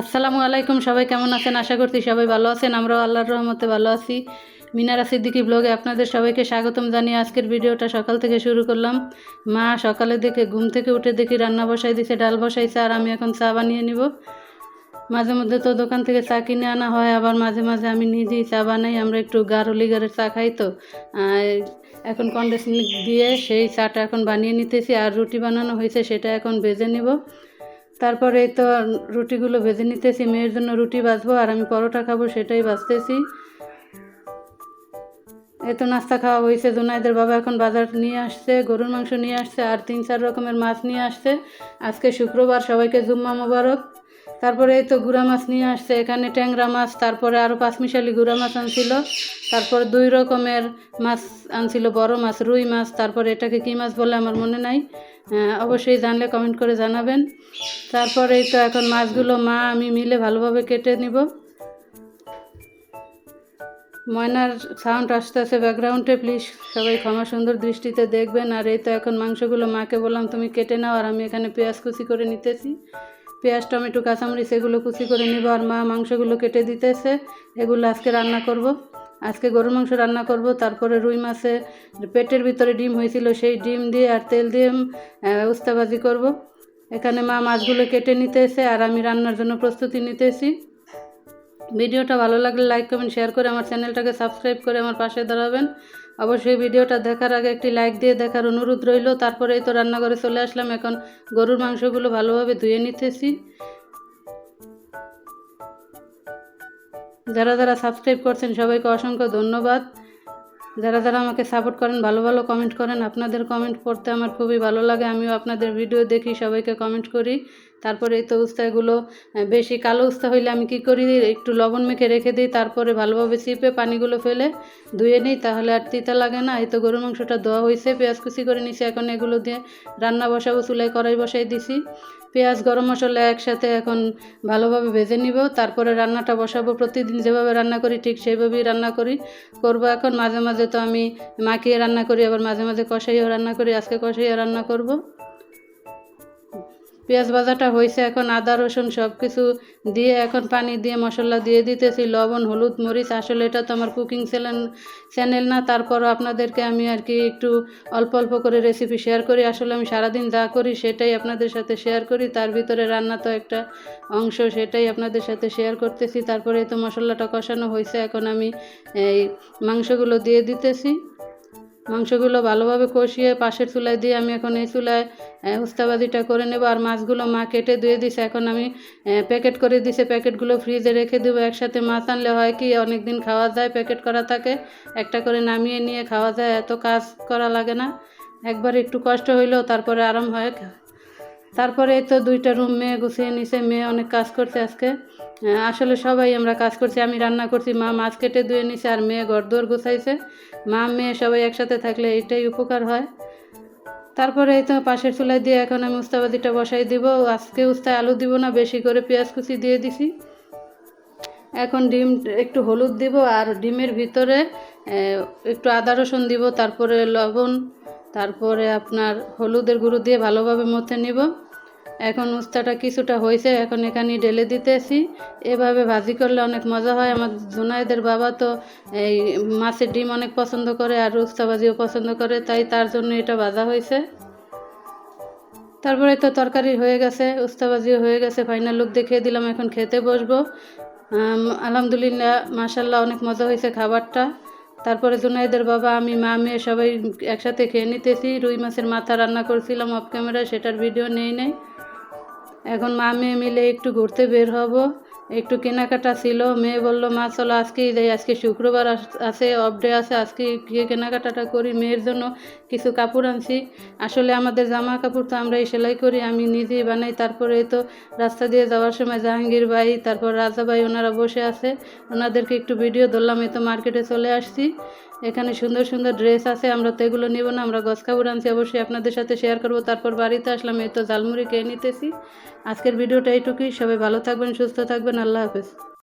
আসসালামু আলাইকুম, সবাই কেমন আছেন? আশা করছি সবাই ভালো আছেন। আমরাও আল্লাহর রহমতে ভালো আছি। মিনারা সিদ্দিকি ব্লগে আপনাদের সবাইকে স্বাগতম জানিয়ে আজকের ভিডিওটা সকাল থেকে শুরু করলাম। মা সকালে দেখে ঘুম থেকে উঠে দেখি রান্না বসাই দিছে, ডাল বসাইছে, আর আমি এখন চা বানিয়ে নিব। মাঝে মধ্যে তো দোকান থেকে চা কিনে আনা হয়, আবার মাঝে মাঝে আমি নিজেই চা বানাই। আমরা একটু গাঢ় লিগারের চা খাই তো। এখন মিল্ক দিয়ে সেই চাটা এখন বানিয়ে নিতেছি, আর রুটি বানানো হয়েছে, সেটা এখন ভেজে নিব। তারপরে তো রুটিগুলো ভেজে নিতেছি, মেয়ের জন্য রুটি বাজবো আর আমি পরোটা খাব সেটাই বাজতেছি এই তো নাস্তা খাওয়া হয়েছে জোনাইদের বাবা এখন বাজার নিয়ে আসছে, গরুর মাংস নিয়ে আসছে আর তিন চার রকমের মাছ নিয়ে আসছে। আজকে শুক্রবার, সবাইকে জুম্মা মোবারক। তারপরে এই তো গুড়া মাছ নিয়ে আসছে, এখানে ট্যাংরা মাছ, তারপরে আরও পাঁচমিশালি গুড়া মাছ আনছিল। তারপর দুই রকমের মাছ আনছিল, বড় মাছ, রুই মাছ, তারপরে এটাকে কী মাছ বলে আমার মনে নাই। অবশ্যই জানলে কমেন্ট করে জানাবেন। তারপরে এই তো এখন মাছগুলো মা, আমি মিলে ভালোভাবে কেটে নিব। ময়নার সাউন্ড আসতে আসে ব্যাকগ্রাউন্ডে প্লিজ সবাই ক্ষমা সুন্দর দৃষ্টিতে দেখবেন। আর এই তো এখন মাংসগুলো মাকে বললাম, তুমি কেটে নাও। আর আমি এখানে পেঁয়াজ কুচি করে নিতেছি। পেঁয়াজ, টমেটো, কাঁচামরিচ এগুলো কুচি করে নিব। আর মা মাংসগুলো কেটে দিতেছে। এগুলো আজকে রান্না করব। আজকে গরুর মাংস রান্না করব, তারপরে রুই মাছে, পেটের ভিতরে ডিম হয়েছিল সেই ডিম দিয়ে আর তেল দিয়ে উস্তাবাজি করব। এখানে মা মাছগুলো কেটে নিতে এসে আর আমি রান্নার জন্য প্রস্তুতি নিতেছি। ভিডিওটা ভালো লাগলে লাইক কমেন্ট শেয়ার করে আমার চ্যানেলটাকে সাবস্ক্রাইব করে আমার পাশে দাঁড়াবেন। অবশ্যই ভিডিওটা দেখার আগে একটি লাইক দিয়ে দেখার অনুরোধ রইল। তারপরে এই তো রান্নাঘরে চলে আসলাম। এখন গরুর মাংসগুলো ভালোভাবে ধুয়ে নিতেছি। যারা যারা সাবস্ক্রাইব করছেন, সবাইকে অসংখ্য ধন্যবাদ। যারা যারা আমাকে সাপোর্ট করেন, ভালো ভালো কমেন্ট করেন, আপনাদের কমেন্ট পড়তে আমার খুবই ভালো লাগে। আমিও আপনাদের ভিডিও দেখি, সবাইকে কমেন্ট করি। তারপরে এই তো উস্তাগুলো বেশি কালো উস্তা হইলে আমি কি করি? একটু লবণ মেখে রেখে দিই, তারপরে ভালোভাবে চিপে পানিগুলো ফেলে ধুয়ে নিই, তাহলে আর তিতা লাগে না। এই তো গরু মাংসটা ধোয়া হয়েছে পেঁয়াজ কুচি করে নিছি, এখন এগুলো দিয়ে রান্না বসাবো, চুলায় কড়াই বসাই দিছি। পেঁয়াজ, গরম মশলা একসাথে এখন ভালোভাবে ভেজে নিব। তারপরে রান্নাটা বসাবো প্রতিদিন যেভাবে রান্না করি, ঠিক সেইভাবেই রান্না করি। করব এখন। মাঝে মাঝে তো আমি মাখিয়ে রান্না করি, আবার মাঝে মাঝে কষাইও রান্না করি। আজকে কষাইও রান্না করব। পেঁয়াজ ভাজাটা হয়েছে এখন, আদা, রসুন সব কিছু দিয়ে এখন পানি দিয়ে মশলা দিয়ে দিতেছি, লবণ, হলুদ, মরিচ। আসলে এটা তো আমার কুকিং চ্যানেল চ্যানেল না, তারপরও আপনাদেরকে আমি আর কি একটু অল্প অল্প করে রেসিপি শেয়ার করি। আসলে আমি সারাদিন যা করি সেটাই আপনাদের সাথে শেয়ার করি। তার ভিতরে রান্না তো একটা অংশ, সেটাই আপনাদের সাথে শেয়ার করতেছি। তারপরে তো মশলাটা কষানো হয়েছে, এখন আমি এই মাংসগুলো দিয়ে দিতেছি। মাংসগুলো ভালোভাবে কষিয়ে পাশের চুলায় দিয়ে আমি এখন এই চুলায় উস্তাবাদিটা করে নেব। আর মাছগুলো মা কেটে ধুয়ে দিছে। এখন আমি প্যাকেট করে দিছে। প্যাকেটগুলো ফ্রিজে রেখে দেবো। একসাথে মাছ আনলে হয় কি অনেক দিন খাওয়া যায়, প্যাকেট করা থাকে। একটা করে নামিয়ে নিয়ে খাওয়া যায়। এত কাজ করা লাগে না। একবার একটু কষ্ট হইলেও তারপরে আরাম হয়। তারপরে তো দুইটা রুম মেয়ে গুছিয়ে নিছে, মেয়ে অনেক কাজ করছে আজকে। আসলে সবাই আমরা কাজ করছি, আমি রান্না করছি, মা মাছ কেটে ধুয়ে নিছে আর মেয়ে ঘরদোর গুছাইছে। মা, মেয়ে সবাই একসাথে থাকলে এইটাই উপকার হয়। তারপরে এই তো পাশের চুলায় দিয়ে এখন আমি উস্তাবাদিটা বসাই দিব। আজকে উস্তায় আলু দিব না, বেশি করে পেঁয়াজ কুচি দিয়ে দিছি। এখন ডিম একটু হলুদ দিব আর ডিমের ভিতরে একটু আদা রসুন দিব, তারপরে লবণ, তারপরে আপনার হলুদের গুঁড়ো দিয়ে ভালোভাবে মথে নিব। এখন উস্তাটা কিছুটা হয়েছে এখন এখানে ঢেলে দিতেছি। এভাবে ভাজি করলে অনেক মজা হয়। আমার জোনাইদের বাবা তো এই মাছের ডিম অনেক পছন্দ করে আর উস্তা ভাজিও পছন্দ করে, তাই তার জন্য এটা ভাজা হয়েছে তারপরে তো তরকারি হয়ে গেছে উস্তাবাজিও হয়ে গেছে। ফাইনাল লুক দেখিয়ে দিলাম, এখন খেতে বসবো। আলহামদুলিল্লাহ মাসাল্লাহ অনেক মজা হয়েছে খাবারটা। তারপরে জুনাইদের বাবা, আমি, মা, মেয়ে সবাই একসাথে খেয়ে নিতেছি। রুই মাছের মাথা রান্না করছিলাম অফ ক্যামেরায় সেটার ভিডিও নেই নেই। এখন মা মেয়ে মিলে একটু ঘুরতে বের হব। একটু কেনাকাটা ছিল। মেয়ে বলল, মা, চলো, আজকেই যাই। আজকে শুক্রবার আছে অফ ডে আছে। আজকে গিয়ে কেনাকাটাটা করি। মেয়ের জন্য কিছু কাপড় আনছি। আসলে আমাদের জামা কাপড় তো আমরাই সেলাই করি। আমি নিজেই বানাই। তারপরে তো রাস্তা দিয়ে যাওয়ার সময় জাহাঙ্গীর ভাই, তারপর রাজা ভাই ওনারা বসে আছে। ওনাদেরকে একটু ভিডিও ধরলাম। এই তো মার্কেটে চলে আসছি। এখানে সুন্দর সুন্দর ড্রেস আছে, আমরা তো এগুলো নেব না, আমরা গছ আনছি, অবশ্যই আপনাদের সাথে শেয়ার করব। তারপর বাড়িতে আসলাম, এই তো ঝালমুড়ি খেয়ে নিতেছি। আজকের ভিডিওটা এইটুকুই, সবাই ভালো থাকবেন, সুস্থ থাকবেন, আল্লাহ হাফেজ।